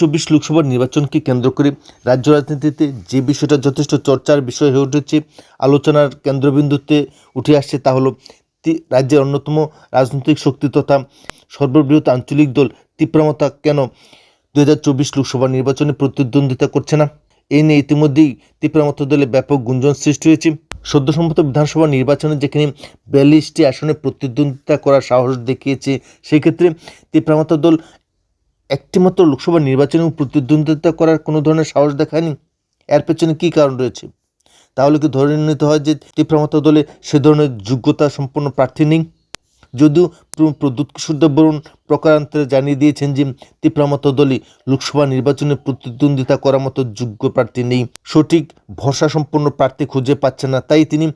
চব্বিশ লোকসভা নির্বাচনকে কেন্দ্র করে রাজ্য রাজনীতিতে যে বিষয়টা যথেষ্ট চর্চার বিষয় হয়ে উঠেছে, আলোচনার কেন্দ্রবিন্দুতে উঠে আসছে তা হলো রাজ্যের অন্যতম রাজনৈতিক শক্তি তথা সর্ববৃহৎ আঞ্চলিক দল তীব্রমতা কেন দু হাজার চব্বিশ লোকসভা নির্বাচনে প্রতিদ্বন্দ্বিতা করছে না? এ নিয়ে ইতিমধ্যেই তীব্রমত দলে ব্যাপক গুঞ্জন সৃষ্টি হয়েছে। সদ্যসম্মত বিধানসভা নির্বাচনে যেখানে বিয়াল্লিশটি আসনে প্রতিদ্বন্দ্বিতা করার সাহস দেখিয়েছে, সেক্ষেত্রে তীব্রমত দল একটিমাত্র লোকসভা নির্বাচনেও প্রতিদ্বন্দ্বিতা করার কোনো ধরনের সাহস দেখায়নি? এর পেছনে কী কারণ রয়েছে? তাহলে কি ধরে নিতে হয় যে তীব্রমত দলে সে ধরনের যোগ্যতা সম্পন্ন প্রার্থী নেই? যদিও প্র- প্রদ্যুৎ কিশোর দেববরুণ প্রকারান্তরে জানিয়ে দিয়েছেন যে তীব্রমত দলে লোকসভা নির্বাচনে প্রতিদ্বন্দ্বিতা করার মতো যোগ্য প্রার্থী নেই। সঠিক ভরসা সম্পন্ন প্রার্থী খুঁজে পাচ্ছে না। তাই তিনি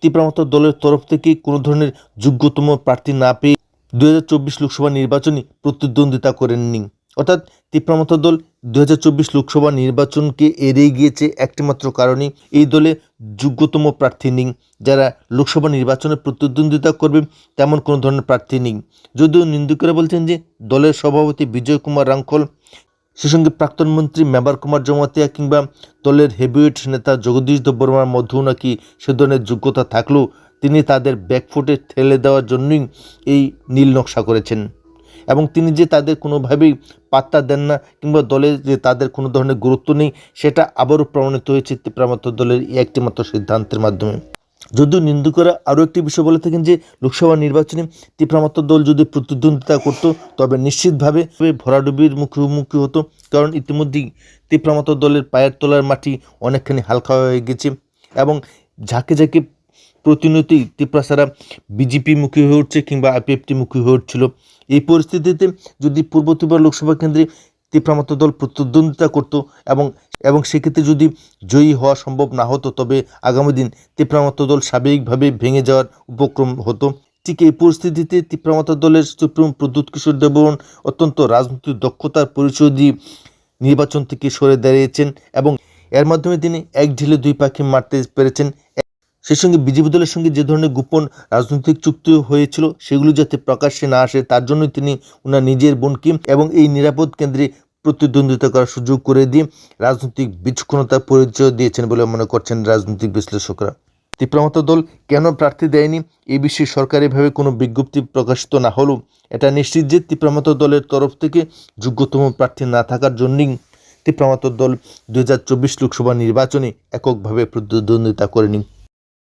তীব্রমত দলের তরফ থেকে কোনো ধরনের যোগ্যতম প্রার্থী না পেয়ে দু হাজার চব্বিশ লোকসভা নির্বাচনে প্রতিদ্বন্দ্বিতা করেননি অর্থাৎ তীব্রমত দল দু হাজার চব্বিশ লোকসভা নির্বাচনকে এড়িয়ে গিয়েছে একটিমাত্র কারণে এই দলে যোগ্যতম প্রার্থী নেই। যারা লোকসভা নির্বাচনে প্রতিদ্বন্দ্বিতা করবে তেমন কোনো ধরনের প্রার্থী নেই। যদিও নিন্দুকেরা বলছেন যে দলের সভাপতি বিজয় কুমার রাঙ্খল সে সঙ্গে প্রাক্তন মন্ত্রী মেবার কুমার জমাতিয়া কিংবা দলের হেভিওয়েট নেতা জগদীশ দেববর্মার মধ্যেও নাকি সে ধরনের যোগ্যতা থাকলেও তিনি তাদের ব্যাকফুটে ঠেলে দেওয়ার জন্যই এই নীল নকশা করেছেন। এবং তিনি যে তাদের কোনোভাবেই পাত্তা দেন না, কিংবা দলে যে তাদের কোনো ধরনের গুরুত্ব নেই, সেটা আবারও প্রমাণিত হয়েছে তীব্রামাত্র দলের এই একটিমাত্র সিদ্ধান্তের মাধ্যমে। যদিও নিন্দুকরা আরও একটি বিষয় বলে থাকেন যে, লোকসভা নির্বাচনে তীব্রামাত্র দল যদি প্রতিদ্বন্দ্বিতা করত, তবে নিশ্চিতভাবে ভরাডুবির মুখোমুখি হতো, কারণ ইতিমধ্যেই তীব্রামাত্র দলের পায়ের তলার মাটি অনেকখানি হালকা হয়ে গেছে এবং ঝাঁকে ঝাঁকে ত্রিপুরাসারা বিজেপি মুখী হয়ে উঠছে কিংবা আইপিএফটি মুখী হয়ে উঠছিল। এই পরিস্থিতিতে যদি পূর্ব ত্রিপুরা লোকসভা কেন্দ্রে তীব্রামাত্র দল প্রতিদ্বন্দ্বিতা করত এবং এবং সেক্ষেত্রে যদি জয়ী হওয়া সম্ভব না হতো, তবে আগামী দিন তীব্রামাত্র দল স্বাভাবিকভাবে ভেঙে যাওয়ার উপক্রম হতো। ঠিক এই পরিস্থিতিতে তীব্রামাত্র দলের সুপ্রিম প্রদ্যুৎ কিশোর দেববর্মন অত্যন্ত রাজনৈতিক দক্ষতার পরিচয় দিয়ে নির্বাচন থেকে সরে দাঁড়িয়েছেন এবং এর মাধ্যমে তিনি এক ঢিলে দুই পাখি মারতে পেরেছেন। সেই সঙ্গে বিজেপি দলের সঙ্গে যে ধরনের গোপন রাজনৈতিক চুক্তি হয়েছিল, সেগুলো যাতে প্রকাশ্যে না আসে, তার জন্যই তিনি ওনার নিজের বোনকে এবং এই নিরাপদ কেন্দ্রে প্রতিদ্বন্দ্বিতা করার সুযোগ করে দিয়ে রাজনৈতিক বিচক্ষণতার পরিচয় দিয়েছেন বলে মনে করছেন রাজনৈতিক বিশ্লেষকরা। তীব্রমত দল কেন প্রার্থী দেয়নি? এই বিষয়ে সরকারিভাবে কোনো বিজ্ঞপ্তি প্রকাশিত না হলেও এটা নিশ্চিত যে তীব্রমত দলের তরফ থেকে যোগ্যতম প্রার্থী না থাকার জন্যই তীব্রমত দল দু হাজার চব্বিশ লোকসভা নির্বাচনে এককভাবে প্রতিদ্বন্দ্বিতা করেনি।